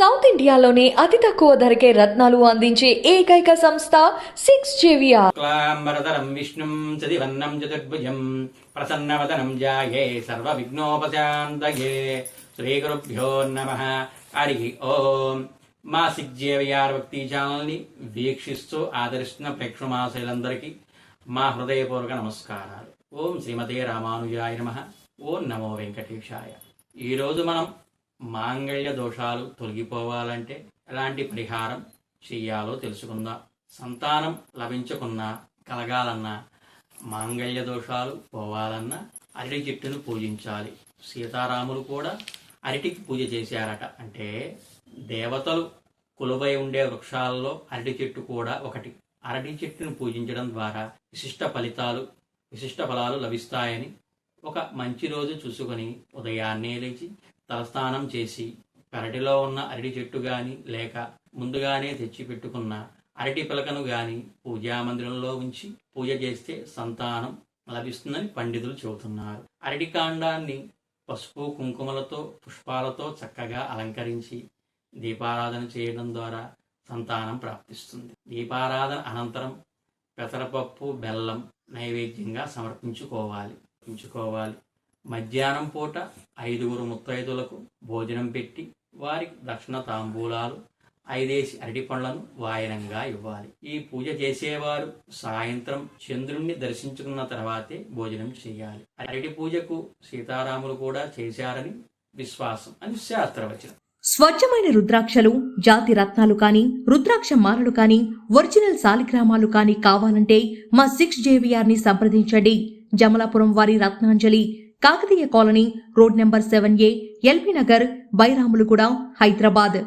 South ఇండియాలోనే అతి తక్కువ ధరకే రత్నాలు అందించే ఏకైక సంస్థ సిక్స్ జేవిఆర్. క్లాంబరధరం విష్ణుం చదివన్నం చతుర్భుజం ప్రసన్నవదనం జాయే సర్వవిఘ్నోపశాంతయే. శ్రీగురుభ్యో నమ. హరి ఓం. మా సిగ్జేవిఆర్ భక్తి ఛానల్ని వీక్షిస్తూ ఆదరిస్తున్న ప్రేక్షమాశయులందరికీ మా హృదయపూర్వక నమస్కారాలు. ఓం శ్రీమతే రామానుజాయ నమ. ఓం నమో వెంకటేశాయ. ఈరోజు మనం మాంగళ్య దోషాలు తొలగిపోవాలంటే ఎలాంటి పరిహారం చెయ్యాలో తెలుసుకుందాం? సంతానం లభించకున్నా కలగాలన్నా మాంగళ్య దోషాలు పోవాలన్నా అరటి చెట్టును పూజించాలి. సీతారాములు కూడా అరటికి పూజ చేశారట. అంటే దేవతలు కులువై ఉండే వృక్షాలలో అరటి చెట్టు కూడా ఒకటి. అరటి చెట్టును పూజించడం ద్వారా విశిష్ట ఫలితాలు విశిష్ట ఫలాలు లభిస్తాయని ఒక మంచి రోజు చూసుకొని ఉదయాన్నే లేచి తలస్నానం చేసి పెరటిలో ఉన్న అరటి చెట్టు గాని లేక ముందుగానే తెచ్చి పెట్టుకున్న అరటి పిలకను గాని పూజా మందిరంలో ఉంచి పూజ చేస్తే సంతానం లభిస్తుందని పండితులు చెబుతున్నారు. అరటి కాండాన్ని పసుపు కుంకుమలతో పుష్పాలతో చక్కగా అలంకరించి దీపారాధన చేయడం ద్వారా సంతానం ప్రాప్తిస్తుంది. దీపారాధన అనంతరం పెసరపప్పు బెల్లం నైవేద్యంగా సమర్పించుకోవాలి. ఉంచుకోవాలి. మధ్యాహ్నం పూట ఐదుగురు ముత్తైదులకు భోజనం పెట్టి వారికి దక్షిణ తాంబూలాలు ఐదేసి అరటి పండ్లను వాయనంగా ఇవ్వాలి. ఈ పూజ చేసేవారు సాయంత్రం చంద్రుణ్ణి దర్శించుకున్న తర్వాతే భోజనం చేయాలి. అరటి పూజకు సీతారాములు కూడా చేశారని విశ్వాసం అని శాస్త్రవచనం. స్వచ్ఛమైన రుద్రాక్షలు జాతి రత్నాలు కానీ రుద్రాక్ష మాలలు కానీ ఒరిజినల్ సాలిగ్రామాలు కానీ కావాలంటే మా సిక్స్ జేవిఆర్ని సంప్రదించండి. జమలాపురం వారి Ratnanjali Kakatiya colony road number seven A LB Nagar Bairamalguda Hyderabad